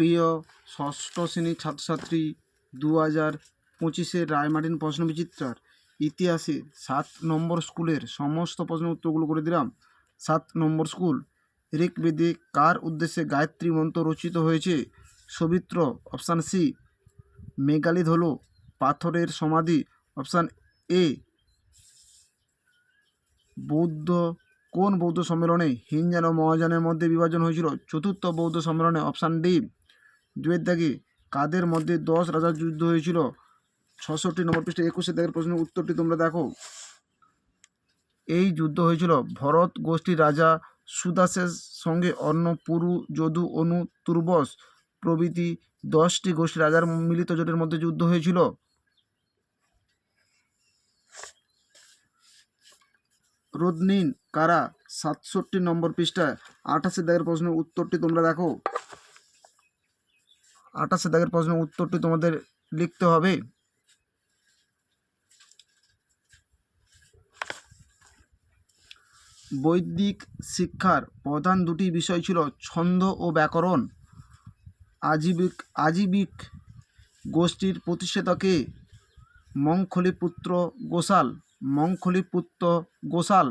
প্রিয় ষষ্ঠ শ্রেণির ছাত্রছাত্রী দু হাজার পঁচিশের রায়মার্টিন প্রশ্ন বিচিত্রার ইতিহাসে সাত নম্বর স্কুলের সমস্ত প্রশ্নের উত্তরগুলো করে দিলাম। সাত নম্বর স্কুল, ঋগ্বেদে কার উদ্দেশ্যে গায়ত্রী মন্ত্র রচিত হয়েছে? সবিত্র অপশান সি মেগালিথ হলো পাথরের সমাধি, অপশান এ, বৌদ্ধ, কোন বৌদ্ধ সম্মেলনে হিনজান ও মহাযানের মধ্যে বিভাজন হয়েছিল? চতুর্থ বৌদ্ধ সম্মেলনে, অপশান ডি দুয়ের দাগে কাদের মধ্যে দশ রাজার যুদ্ধ হয়েছিল? ছষট্টি নম্বর পৃষ্ঠে একুশে দাগের প্রশ্নের উত্তরটি তোমরা দেখো। এই যুদ্ধ হয়েছিল ভরত গোষ্ঠীর রাজা সুদাসের সঙ্গে অন্য পুরু, যদু, অনু তুর্বস প্রভৃতি দশটি গোষ্ঠী রাজার মিলিত জোটের মধ্যে যুদ্ধ হয়েছিল। রোদনিন কারা? সাতষট্টি নম্বর পৃষ্ঠায় আঠাশে দাগের প্রশ্নের উত্তরটি তোমরা দেখো। আঠাশে দাগের প্রশ্নের উত্তরটি তোমাদের লিখতে হবে। বৈদিক শিক্ষার প্রধান দুটি বিষয় ছিল ছন্দ ও ব্যাকরণ। আজীবিক আজীবিক গোষ্ঠীর প্রতিষেধকে মঙ্খলিপুত্র গোসাল মঙ্খলিপুত্র গোসাল।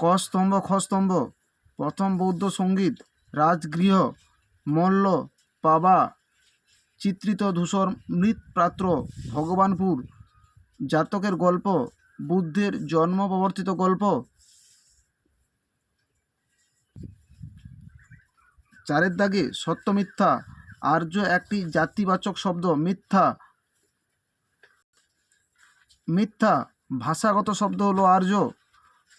ক স্তম্ভ, খ স্তম্ভ, প্রথম বৌদ্ধ সংগীত। রাজগৃহ, মল্ল, পাবা, চিত্রিত ধূসর মৃৎপাত্র, ভগবানপুর, জাতকের গল্প, বুদ্ধের জন্ম প্রবর্তিত গল্প। চারের দাগে সত্য মিথ্যা, আর্য একটি জাতিবাচক শব্দ, মিথ্যা। মিথ্যা, ভাষাগত শব্দ হলো আর্য।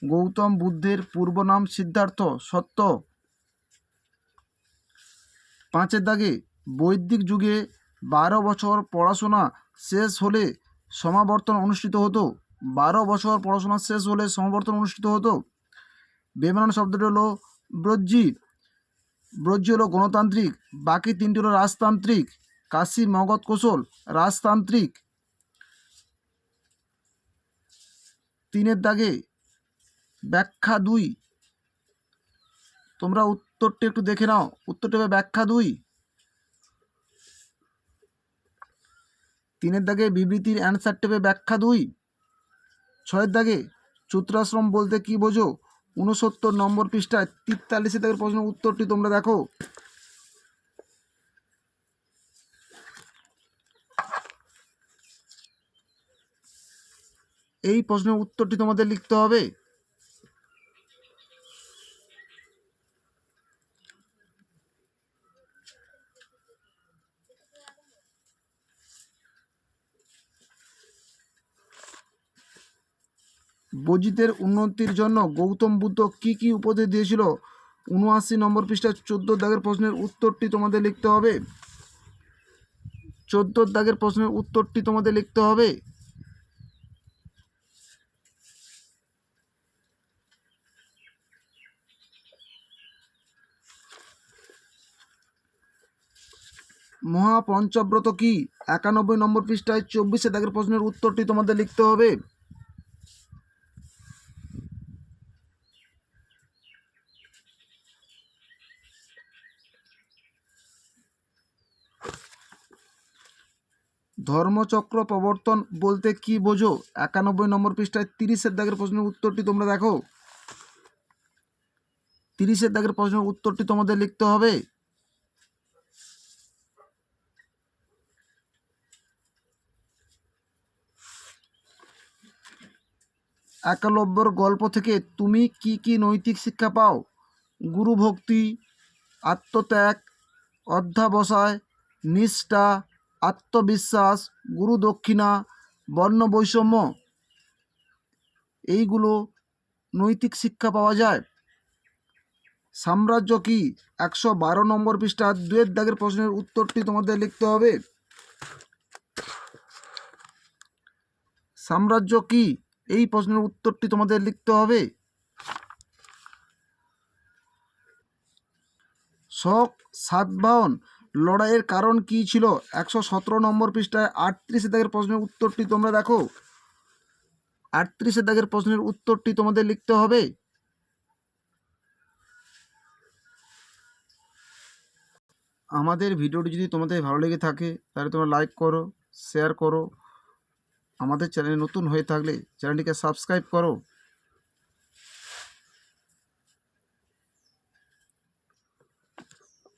গৌতম বুদ্ধের পূর্ব নাম সিদ্ধার্থ, সত্য। পাঁচের দাগে বৈদিক যুগে বারো বছর পড়াশোনা শেষ হলে সমাবর্তন অনুষ্ঠিত হতো। বারো বছর পড়াশোনা শেষ হলে সমাবর্তন অনুষ্ঠিত হতো। বেমানান শব্দটি হলো ব্রজ্জি। ব্রজ্জি হলো গণতান্ত্রিক, বাকি তিনটি হলো রাজতান্ত্রিক। কাশি, মগধ, কৌশল, রাজতান্ত্রিক। তিনের দাগে ব্যাখ্যা দুই। তোমরা উত্তরটি একটু দেখে নাও। উত্তরটি হবে ব্যাখ্যা দুই। তিনের দাগে বিবৃতির অ্যান্সারটি হবে ব্যাখ্যা দুই। ছয়ের দাগে চতুরাশ্রম বলতে কি বোঝো? উনসত্তর নম্বর পৃষ্ঠায় তেতাল্লিশে দাগের প্রশ্নের উত্তরটি তোমরা দেখো। এই প্রশ্নের উত্তরটি তোমাদের লিখতে হবে। বজিতের উন্নতির জন্য গৌতম বুদ্ধ কি কি উপদেশ দিয়েছিল? উনআশি নম্বর পৃষ্ঠা, চোদ্দ দাগের প্রশ্নের উত্তরটি তোমাদের লিখতে হবে। চোদ্দ দাগের প্রশ্নের উত্তরটি তোমাদের লিখতে হবে। মহাপঞ্চব্রত কি? একানব্বই নম্বর পৃষ্ঠায় চব্বিশে দাগের প্রশ্নের উত্তরটি তোমাদের লিখতে হবে। ধর্মচক্র প্রবর্তন বলতে কি বোঝো? একানব্বই নম্বর পৃষ্ঠায় তিরিশের দাগের প্রশ্নের উত্তরটি তোমরা দেখো। তিরিশের দাগের প্রশ্নের উত্তরটি তোমাদের লিখতে হবে। একালব্যর গল্প থেকে তুমি কি কি নৈতিক শিক্ষা পাও? গুরু ভক্তি আত্মত্যাগ, অধ্যাবসায়, নিষ্ঠা আত্মবিশ্বাস, গুরু দক্ষিণা, বর্ণ বৈষম্য, এইগুলো নৈতিক শিক্ষা পাওয়া যায়। সাম্রাজ্য কি একশো বারো নম্বর পৃষ্ঠা দুয়ের দাগের প্রশ্নের উত্তরটি তোমাদের লিখতে হবে? সাম্রাজ্য কি? এই প্রশ্নের উত্তরটি তোমাদের লিখতে হবে। শক সাতবাহন লড়াইয়ের কারণ কি ছিল? একশো সতেরো নম্বর পৃষ্ঠায় আটত্রিশে দাগের প্রশ্নের উত্তরটি তোমরা দেখো। আটত্রিশে দাগের প্রশ্নের উত্তরটি তোমাদের লিখতে হবে। আমাদের ভিডিওটি যদি তোমাদের ভালো লেগে থাকে, তাহলে তোমরা লাইক করো, শেয়ার করো। আমাদের চ্যানেলে নতুন হয়ে থাকলে চ্যানেলটিকে সাবস্ক্রাইব করো।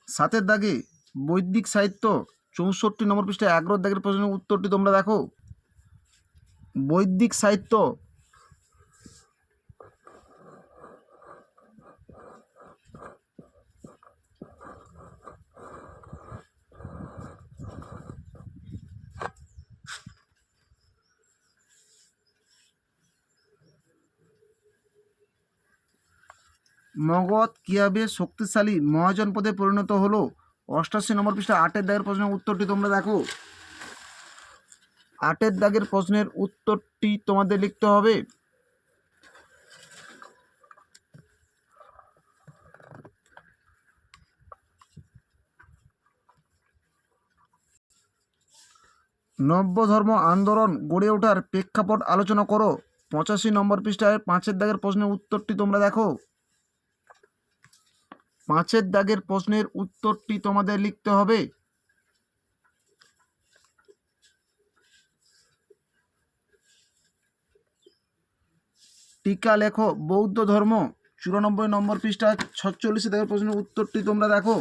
সাতের দাগে বৈদিক সাহিত্য চৌষট্টি নম্বর পৃষ্ঠায় এগারো দাগের প্রশ্নের উত্তরটি তোমরা দেখো। বৈদিক সাহিত্য মগধ কীভাবে শক্তিশালী মহাজন পদে পরিণত হলো। অষ্টাশি নম্বর পৃষ্ঠা, আটের দাগের প্রশ্নের উত্তরটি তোমরা দেখো। আটের দাগের প্রশ্নের উত্তরটি তোমাদের লিখতে হবে। নব্য ধর্ম আন্দোলন গড়ে ওঠার প্রেক্ষাপট আলোচনা করো। পঁচাশি নম্বর পৃষ্ঠায় পাঁচের দাগের প্রশ্নের উত্তরটি তোমরা দেখো। পাঁচের দাগের প্রশ্নের উত্তরটি তোমাদের লিখতে হবে। টিকা লেখো, বৌদ্ধ ধর্ম, চুরানব্বই নম্বর পৃষ্ঠা ছচল্লিশে দাগের প্রশ্নের উত্তরটি তোমরা দেখো।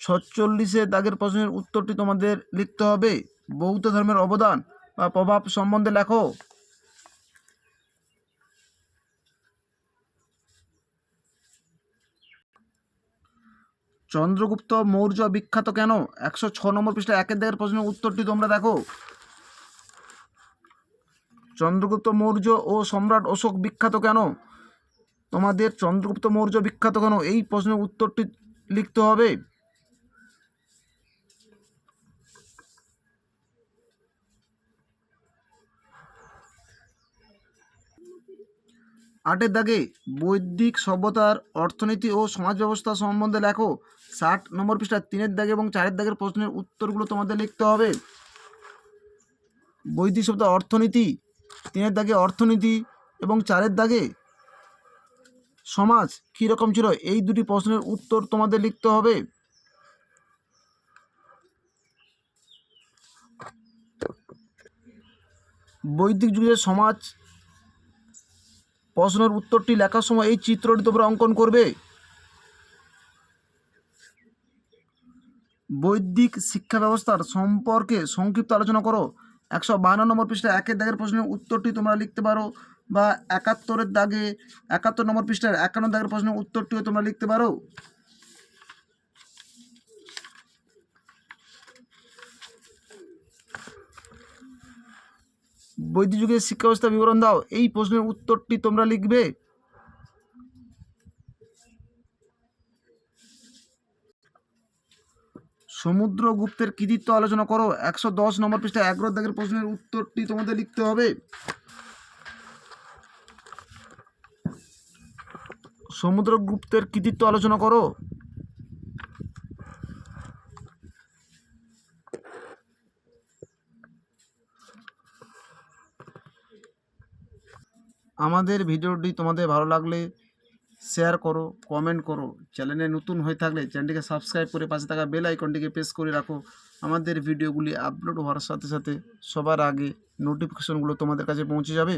ছচল্লিশে দাগের প্রশ্নের উত্তরটি তোমাদের লিখতে হবে। বৌদ্ধ ধর্মের অবদান বা প্রভাব সম্বন্ধে লেখো। চন্দ্রগুপ্ত মৌর্য বিখ্যাত কেন? একশো ছ নম্বর পৃষ্ঠা একের দাগের প্রশ্নের উত্তরটি তোমরা দেখো। চন্দ্রগুপ্ত মৌর্য ও সম্রাট অশোক বিখ্যাত কেন? তোমাদের চন্দ্রগুপ্ত মৌর্য বিখ্যাত কেন? এই প্রশ্নের উত্তরটি লিখতে হবে। আটের দাগে বৈদিক সভ্যতার অর্থনীতি ও সমাজ ব্যবস্থা সম্বন্ধে লেখো। ষাট নম্বর পৃষ্ঠা তিনের দাগে এবং চারের দাগের প্রশ্নের উত্তরগুলো তোমাদের লিখতে হবে। বৈদিক সভ্যতা অর্থনীতি, তিনের দাগে অর্থনীতি এবং চারের দাগে সমাজ কী রকম ছিল? এই দুটি প্রশ্নের উত্তর তোমাদের লিখতে হবে। বৈদিক যুগের সমাজ প্রশ্নের উত্তরটি লেখার সময় এই চিত্রটি তোমরা অঙ্কন করবে। বৈদিক শিক্ষা ব্যবস্থার সম্পর্কে সংক্ষিপ্ত আলোচনা করো। একশো বাহান্ন নম্বর পৃষ্ঠা একের দাগের প্রশ্নের উত্তরটি তোমরা লিখতে পারো বা একাত্তরের দাগে একাত্তর নম্বর পৃষ্ঠার একান্ন দাগের প্রশ্নের উত্তরটিও তোমরা লিখতে পারো। বৈদিক যুগের শিক্ষা ব্যবস্থা বিবরণ দাও। এই প্রশ্নের উত্তরটি তোমরা লিখবে। সমুদ্রগুপ্তের কৃতিত্ব আলোচনা করো। একশো দশ নম্বর পৃষ্ঠা এগারো দাগের প্রশ্নের উত্তরটি তোমাদের লিখতে হবে। সমুদ্রগুপ্তের কৃতিত্ব আলোচনা করো। আমাদের ভিডিওটি তোমাদের ভালো লাগলে শেয়ার করো কমেন্ট করো। চ্যানেলে নতুন হয়ে থাকলে চ্যানেলটিকে সাবস্ক্রাইব করে পাশে থাকা বেল আইকনটিকে প্রেস করে রাখো। আমাদের ভিডিওগুলি আপলোড হওয়ার সাথে সাথে সবার আগে নোটিফিকেশনগুলো তোমাদের কাছে পৌঁছে যাবে।